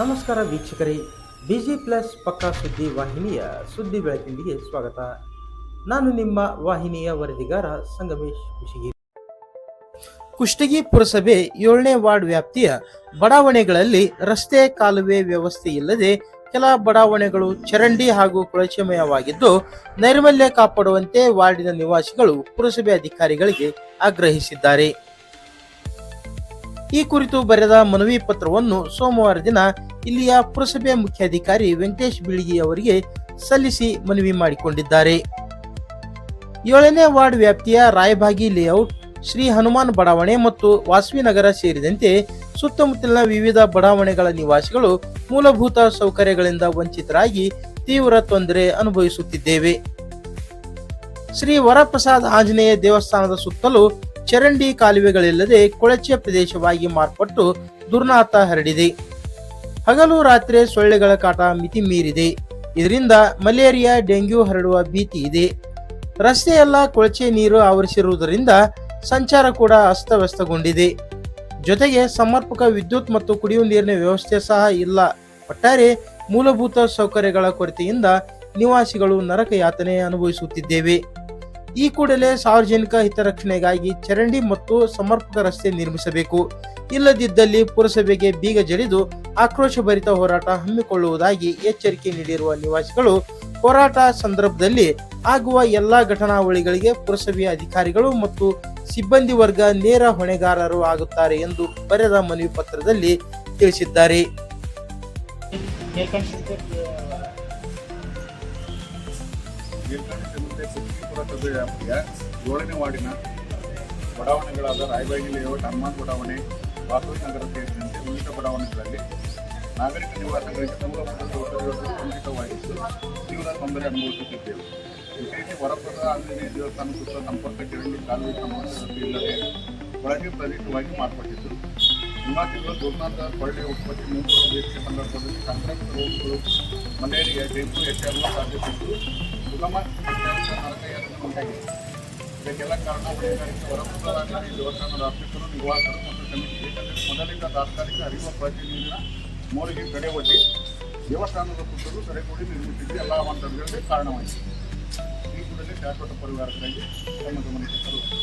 ನಮಸ್ಕಾರ ವೀಕ್ಷಕರೇ. Busy plus ಪಕ್ಕಾ ಸುದ್ದಿ ವಾಹಿನಿಯ ಸುದ್ದಿ ಬೆಳಕಿನಿಗೆ ಸ್ವಾಗತ. ನಾನು ನಿಮ್ಮ ವಾಹಿನಿಯ ವರದಿಗಾರ ಸಂಗಮೇಶ್ ಕುಶಿಗಿ. ಕುಷ್ಟಗಿ ಪುರಸಭೆ ಏಳನೇ ವಾರ್ಡ್ ವ್ಯಾಪ್ತಿಯ ಬಡಾವಣೆಗಳಲ್ಲಿ ರಸ್ತೆ ಕಾಲುವೆ ವ್ಯವಸ್ಥೆ ಇಲ್ಲದೆ ಕೆಲ ಬಡಾವಣೆಗಳು ಚರಂಡಿ ಹಾಗೂ ಕೊಳಚೆಮಯವಾಗಿದ್ದು ನೈರ್ಮಲ್ಯ ಕಾಪಾಡುವಂತೆ ವಾರ್ಡಿನ ನಿವಾಸಿಗಳು ಪುರಸಭೆ ಅಧಿಕಾರಿಗಳಿಗೆ ಆಗ್ರಹಿಸಿದ್ದಾರೆ. ಈ ಕುರಿತು ಬರೆದ ಮನವಿ ಪತ್ರವನ್ನು ಸೋಮವಾರ ದಿನ ಇಲ್ಲಿಯ ಪುರಸಭೆ ಮುಖ್ಯಾಧಿಕಾರಿ ವೆಂಕಟೇಶ್ ಬೀಳಿಗಿ ಅವರಿಗೆ ಸಲ್ಲಿಸಿ ಮನವಿ ಮಾಡಿಕೊಂಡಿದ್ದಾರೆ. ಏಳನೇ ವಾರ್ಡ್ ವ್ಯಾಪ್ತಿಯ ರಾಯಭಾಗಿ ಲೇಔಟ್, ಶ್ರೀ ಹನುಮಾನ್ ಬಡಾವಣೆ ಮತ್ತು ವಾಸವಿ ನಗರ ಸೇರಿದಂತೆ ಸುತ್ತಮುತ್ತಲಿನ ವಿವಿಧ ಬಡಾವಣೆಗಳ ನಿವಾಸಿಗಳು ಮೂಲಭೂತ ಸೌಕರ್ಯಗಳಿಂದ ವಂಚಿತರಾಗಿ ತೀವ್ರ ತೊಂದರೆ ಅನುಭವಿಸುತ್ತಿದ್ದೇವೆ. ಶ್ರೀ ವರಪ್ರಸಾದ್ ಆಂಜನೇಯ ದೇವಸ್ಥಾನದ ಸುತ್ತಲೂ ಚರಂಡಿ ಕಾಲುವೆಗಳಿಲ್ಲದೆ ಕೊಳಚೆ ಪ್ರದೇಶವಾಗಿ ಮಾರ್ಪಟ್ಟು ದುರ್ನಾತ ಹರಡಿದೆ. ಹಗಲು ರಾತ್ರಿ ಸೊಳ್ಳೆಗಳ ಕಾಟ ಮಿತಿ ಮೀರಿದೆ. ಇದರಿಂದ ಮಲೇರಿಯಾ, ಡೆಂಗ್ಯೂ ಹರಡುವ ಭೀತಿ ಇದೆ. ರಸ್ತೆಯೆಲ್ಲ ಕೊಳಚೆ ನೀರು ಆವರಿಸಿರುವುದರಿಂದ ಸಂಚಾರ ಕೂಡ ಅಸ್ತವ್ಯಸ್ತಗೊಂಡಿದೆ. ಜೊತೆಗೆ ಸಮರ್ಪಕ ವಿದ್ಯುತ್ ಮತ್ತು ಕುಡಿಯುವ ನೀರಿನ ವ್ಯವಸ್ಥೆ ಸಹ ಇಲ್ಲ. ಒಟ್ಟಾರೆ ಮೂಲಭೂತ ಸೌಕರ್ಯಗಳ ಕೊರತೆಯಿಂದ ನಿವಾಸಿಗಳು ನರಕ ಯಾತನೆ ಅನುಭವಿಸುತ್ತಿದ್ದೇವೆ. ಈ ಕೂಡಲೇ ಸಾರ್ವಜನಿಕ ಹಿತರಕ್ಷಣೆಗಾಗಿ ಚರಂಡಿ ಮತ್ತು ಸಮರ್ಪಕ ರಸ್ತೆ ನಿರ್ಮಿಸಬೇಕು. ಇಲ್ಲದಿದ್ದಲ್ಲಿ ಪುರಸಭೆಗೆ ಬೀಗ ಜಡಿದು ಆಕ್ರೋಶಭರಿತ ಹೋರಾಟ ಹಮ್ಮಿಕೊಳ್ಳುವುದಾಗಿ ಎಚ್ಚರಿಕೆ ನೀಡಿರುವ ನಿವಾಸಿಗಳು, ಹೋರಾಟ ಸಂದರ್ಭದಲ್ಲಿ ಆಗುವ ಎಲ್ಲಾ ಘಟನಾವಳಿಗಳಿಗೆ ಪುರಸಭೆಯ ಅಧಿಕಾರಿಗಳು ಮತ್ತು ಸಿಬ್ಬಂದಿ ವರ್ಗ ನೇರ ಹೊಣೆಗಾರರು ಆಗುತ್ತಾರೆ ಎಂದು ಬರೆದ ಮನವಿ ಪತ್ರದಲ್ಲಿ ತಿಳಿಸಿದ್ದಾರೆ. ನೀಲಕಂಠ ಮುಂದೆ ಕುಸ್ತಿಪುರ ಸಭೆ ವ್ಯಾಪ್ತಿಯ ಏಳನೇ ವಾರ್ಡಿನ ಬಡಾವಣೆಗಳಾದ ರಾಯಬಾಗಿ ಲೇಔಟ್ ಹನುಮಾನ್ ಬಡಾವಣೆ ವಾಸವಿ ನಗರ ಸೇರಿದಂತೆ ವಿವಿಧ ಬಡಾವಣೆಗಳಲ್ಲಿ ನಾಗರಿಕ ನಿವಾಸಗಳಿಗೆ ಮೂಲಭೂತ ಸೌಕರ್ಯಗಳು ವಂಚಿತವಾಗಿದ್ದು ತೀವ್ರ ತೊಂದರೆ ಅನುಭವಿಸುತ್ತಿದ್ದೇವೆ ವಿಶೇಷ ವರಪ್ರದ ಆಂಜನೇಯ ದೇವಸ್ಥಾನ ಸುತ್ತ ಸಂಪರ್ಕ ಚರಂಡಿ ಕಾಲುವೆ ಸಂಬಂಧ ರಸ್ತೆ ಇಲ್ಲದೆ ಕೊಳಚೆ ಪ್ರದೇಶವಾಗಿ ಮಾರ್ಪಟ್ಟಿದ್ದು ನಿವಾಸಿಗಳು ದುರ್ನಾಥ ಸೊಳ್ಳೆ ಉತ್ಪತ್ತಿ ಮುಂತಾದ ಬೇಸಿಗೆ ಸಂದರ್ಭದಲ್ಲಿ ಸಂಕ್ರಾಂತ ರೋಗಗಳು ಮಲೇರಿಯಾ ಡೆಂಗು ಹೆಚ್ಚಾಗುವ ಸಾಧ್ಯತೆಯಿದ್ದು ಸುಗಮ ಉಂಟಾಗಿದೆ ಇದಕ್ಕೆಲ್ಲ ಕಾರಣ ಹೊಣೆಗಾರಿಕೆ ಹೊರಮುಖರಾಗಲಿ ದೇವಸ್ಥಾನದ ಅಧ್ಯಕ್ಷರು ನಿರ್ವಾಹಕರು ಮತ್ತು ಸಮಿತಿ ಏಕೆಂದರೆ ಮೊದಲಿಂದ ತಾತ್ಕಾಲಿಕ ಅರಿವ ಪ್ರತಿನಿಧಿನ ಮೂಲಿಗೆ ಕಡೆ ಒಡ್ಡಿ ದೇವಸ್ಥಾನದ ಪುಟ್ಟರು ತಡೆಗೂಡಿ ನಿರ್ಮಿಸಿದ್ದು ಎಲ್ಲ ಮಂತ್ರಗಳಿಗೆ ಕಾರಣವಾಗಿದೆ ಈ ಕೂಡಲೇ ಶಾಶ್ವತ ಪರಿವಾರಕ್ಕಾಗಿ ತಮ್ಮ ಗಮನಕ್ಕೆ ತರುವುದು